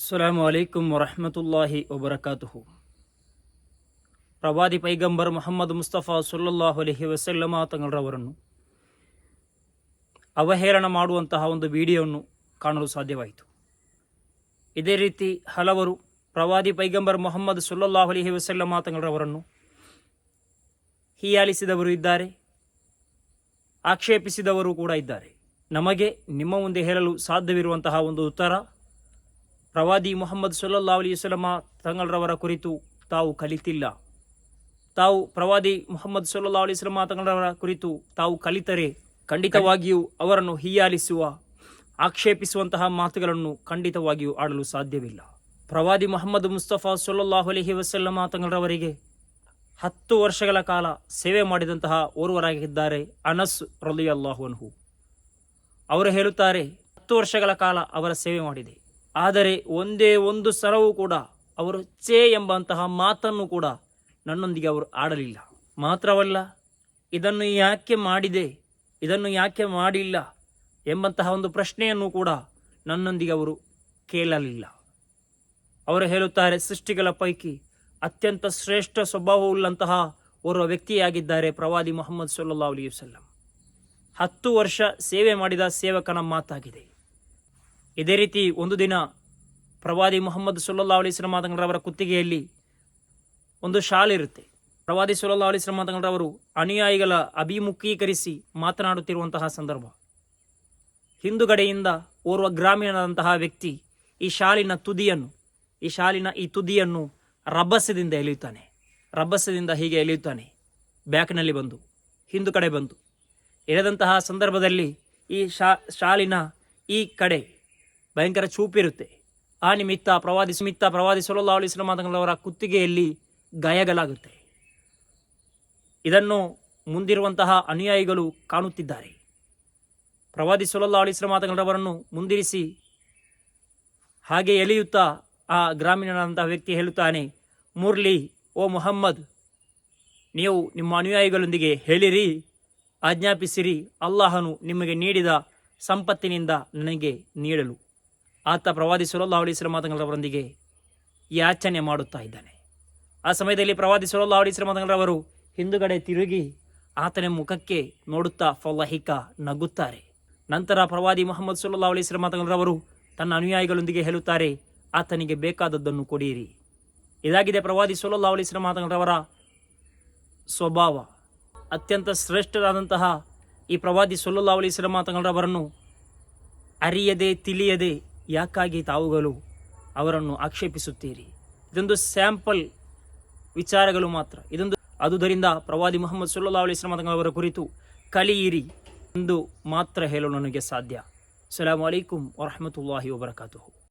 ಅಸ್ಸಲಾಮು ಅಲೈಕುಂ ವರಹಮತುಲ್ಲಾಹಿ ವಬರಕಾತುಹು ಪ್ರವಾದಿ ಪೈಗಂಬರ್ ಮೊಹಮ್ಮದ್ ಮುಸ್ತಫಾ ಸುಲ್ಲಲ್ಲಾಹು ಅಲೈಹಿ ವಸಲ್ಲಮ ತಂಗಳರವರನ್ನು ಅವಹೇಳನ ಮಾಡುವಂತಹ ಒಂದು ವಿಡಿಯೋವನ್ನು ಕಾಣಲು ಸಾಧ್ಯವಾಯಿತು ಇದೇ ರೀತಿ ಹಲವರು ಪ್ರವಾದಿ ಪೈಗಂಬರ್ ಮೊಹಮ್ಮದ್ ಸುಲ್ಲಲ್ಲಾಹು ಅಲೈಹಿ ವಸಲ್ಲಮ ತಂಗಳರವರನ್ನು ಹೀಯಾಲಿಸಿದವರು ಇದ್ದಾರೆ. ಆಕ್ಷೇಪಿಸಿದವರು ಕೂಡ ಇದ್ದಾರೆ. ನಮಗೆ ನಿಮ್ಮ ಮುಂದೆ ಹೇಳಲು ಸಾಧ್ಯವಿರುವಂತಹ ಒಂದು ಉತ್ತರ ಪ್ರವಾದಿ ಮೊಹಮ್ಮದ್ ಸೊಲ್ಲಾ ಅಲಿ ವಸಲಮ ತಂಗಳರವರ ಕುರಿತು ತಾವು ಕಲಿತಿಲ್ಲ. ತಾವು ಪ್ರವಾದಿ ಮೊಹಮ್ಮದ್ ಸೊಲ್ಲಾ ಅಲಿ ವಸಲಮ ತಂಗಳರವರ ಕುರಿತು ತಾವು ಕಲಿತರೆ ಖಂಡಿತವಾಗಿಯೂ ಅವರನ್ನು ಹೀಯಾಲಿಸುವ ಆಕ್ಷೇಪಿಸುವಂತಹ ಮಾತುಗಳನ್ನು ಖಂಡಿತವಾಗಿಯೂ ಆಡಲು ಸಾಧ್ಯವಿಲ್ಲ. ಪ್ರವಾದಿ ಮೊಹಮ್ಮದ್ ಮುಸ್ತಫಾ ಸೊಲ್ಲಾಹು ಅಲಹಿ ವಸಲ್ಲಮ ತಂಗಳರವರಿಗೆ ಹತ್ತು ವರ್ಷಗಳ ಕಾಲ ಸೇವೆ ಮಾಡಿದಂತಹ ಓರ್ವರಾಗಿದ್ದಾರೆ ಅನಸ್ ಅನ್ಹು. ಅವರು ಹೇಳುತ್ತಾರೆ, ಹತ್ತು ವರ್ಷಗಳ ಕಾಲ ಅವರ ಸೇವೆ ಮಾಡಿದೆ. ಆದರೆ ಒಂದೇ ಒಂದು ಸರವೂ ಕೂಡ ಅವರು ಚೇ ಎಂಬಂತಹ ಮಾತನ್ನು ಕೂಡ ನನ್ನೊಂದಿಗೆ ಅವರು ಆಡಲಿಲ್ಲ. ಮಾತ್ರವಲ್ಲ, ಇದನ್ನು ಯಾಕೆ ಮಾಡಿದೆ, ಇದನ್ನು ಯಾಕೆ ಮಾಡಿಲ್ಲ ಎಂಬಂತಹ ಒಂದು ಪ್ರಶ್ನೆಯನ್ನು ಕೂಡ ನನ್ನೊಂದಿಗೆ ಅವರು ಕೇಳಲಿಲ್ಲ. ಅವರು ಹೇಳುತ್ತಾರೆ, ಸೃಷ್ಟಿಗಳ ಪೈಕಿ ಅತ್ಯಂತ ಶ್ರೇಷ್ಠ ಸ್ವಭಾವವುಳ್ಳಂತಹ ಓರ್ವ ವ್ಯಕ್ತಿಯಾಗಿದ್ದಾರೆ ಪ್ರವಾದಿ ಮೊಹಮ್ಮದ್ ಸಲ್ಲಾ ಅಲಿ ವಸಲ್ಲಂ. ಹತ್ತು ವರ್ಷ ಸೇವೆ ಮಾಡಿದ ಸೇವಕನ ಮಾತಾಗಿದೆ. ಇದೇ ರೀತಿ ಒಂದು ದಿನ ಪ್ರವಾದಿ ಮೊಹಮ್ಮದ್ ಸುಲ್ಲಾ ಅಲಿ ಅವರ ಕುತ್ತಿಗೆಯಲ್ಲಿ ಒಂದು ಶಾಲ್ ಇರುತ್ತೆ. ಪ್ರವಾದಿ ಸುಲ್ಲಾ ಅಲಿ ಅವರು ಅನುಯಾಯಿಗಳ ಅಭಿಮುಖೀಕರಿಸಿ ಮಾತನಾಡುತ್ತಿರುವಂತಹ ಸಂದರ್ಭ. ಹಿಂದುಗಡೆಯಿಂದ ಓರ್ವ ಗ್ರಾಮೀಣದಂತಹ ವ್ಯಕ್ತಿ ಈ ಶಾಲಿನ ತುದಿಯನ್ನು, ಈ ಶಾಲಿನ ಈ ತುದಿಯನ್ನು ರಭಸದಿಂದ ಎಳೆಯುತ್ತಾನೆ. ರಭಸದಿಂದ ಹೀಗೆ ಎಳೆಯುತ್ತಾನೆ. ಬ್ಯಾಕ್ನಲ್ಲಿ ಬಂದು ಹಿಂದು ಕಡೆ ಬಂದು. ಎಳೆದಂತಹ ಸಂದರ್ಭದಲ್ಲಿ ಈ ಶಾ, ಶಾಲಿನ ಈ ಕಡೆ ಭಯಂಕರ ಚೂಪಿರುತ್ತೆ ಆ ನಿಮಿತ್ತ ಪ್ರವಾದಿ ಸುಮಿತ್ತ ಪ್ರವಾದಿ ಸೊಲ್ಲಾ ಅಲಿ ಅವರ ಕುತ್ತಿಗೆಯಲ್ಲಿ ಗಾಯಗಳಾಗುತ್ತೆ. ಇದನ್ನು ಮುಂದಿರುವಂತಹ ಅನುಯಾಯಿಗಳು ಕಾಣುತ್ತಿದ್ದಾರೆ. ಪ್ರವಾದಿ ಸೊಲ್ಲಾ ಅಲಿ ಅವರನ್ನು ಮುಂದಿರಿಸಿ ಹಾಗೆ ಎಳೆಯುತ್ತಾ ಆ ಗ್ರಾಮೀಣನಾದಂತಹ ವ್ಯಕ್ತಿ ಹೇಳುತ್ತಾನೆ, ಮುರ್ಲಿ, ಓ ಮೊಹಮ್ಮದ್, ನೀವು ನಿಮ್ಮ ಅನುಯಾಯಿಗಳೊಂದಿಗೆ ಹೇಳಿರಿ, ಆಜ್ಞಾಪಿಸಿರಿ, ಅಲ್ಲಾಹನು ನಿಮಗೆ ನೀಡಿದ ಸಂಪತ್ತಿನಿಂದ ನನಗೆ ನೀಡಲು. ಆತ ಪ್ರವಾದಿ ಸುರಲ್ಲಾ ಅವಳಿ ಶ್ರಮಾತಂಗಳವರೊಂದಿಗೆ ಯಾಚನೆ ಮಾಡುತ್ತಾ ಇದ್ದಾನೆ. ಆ ಸಮಯದಲ್ಲಿ ಪ್ರವಾದಿ ಸುರಲ್ಲಾ ಅವಳಿ ಶ್ರಮಾತಂಗಳವರು ಹಿಂದುಗಡೆ ತಿರುಗಿ ಆತನ ಮುಖಕ್ಕೆ ನೋಡುತ್ತಾ ಫಲಹಿಕ ನಗುತ್ತಾರೆ. ನಂತರ ಪ್ರವಾದಿ ಮೊಹಮ್ಮದ್ ಸುಲ್ಲಾ ಅವಳಿ ಶ್ರಮಾತಂಗಳವರು ತನ್ನ ಅನುಯಾಯಿಗಳೊಂದಿಗೆ ಹೇಳುತ್ತಾರೆ, ಆತನಿಗೆ ಬೇಕಾದದ್ದನ್ನು ಕೊಡಿರಿ ಇದಾಗಿದೆ ಪ್ರವಾದಿ ಸುಲಲ್ಲಾ ಅವಳಿ ಶ್ರಮಾತಂಗಳವರ ಸ್ವಭಾವ. ಅತ್ಯಂತ ಶ್ರೇಷ್ಠರಾದಂತಹ ಈ ಪ್ರವಾದಿ ಸುಲಲ್ಲಾ ಅವಳಿ ಶ್ರಮಾತಂಗಳವರನ್ನು ಅರಿಯದೆ, ತಿಳಿಯದೆ ಯಾಕಾಗಿ ತಾವುಗಳು ಅವರನ್ನು ಆಕ್ಷೇಪಿಸುತ್ತೀರಿ? ಇದೊಂದು ಸ್ಯಾಂಪಲ್ ವಿಚಾರಗಳು ಮಾತ್ರ. ಇದೊಂದು ಅದುದರಿಂದ ಪ್ರವಾದಿ ಮೊಹಮ್ಮದ್ ಸುಲ್ಲಾ ಅಲಿ ಅವರ ಕುರಿತು ಕಲಿಯಿರಿ ಎಂದು ಮಾತ್ರ ಹೇಳಲು ನನಗೆ ಸಾಧ್ಯ. ಸಲಾಮ್ ಅಲೈಕುಂ ವರಹಮತುಲ್ಲಾಹಿ ವಬರಕಾತು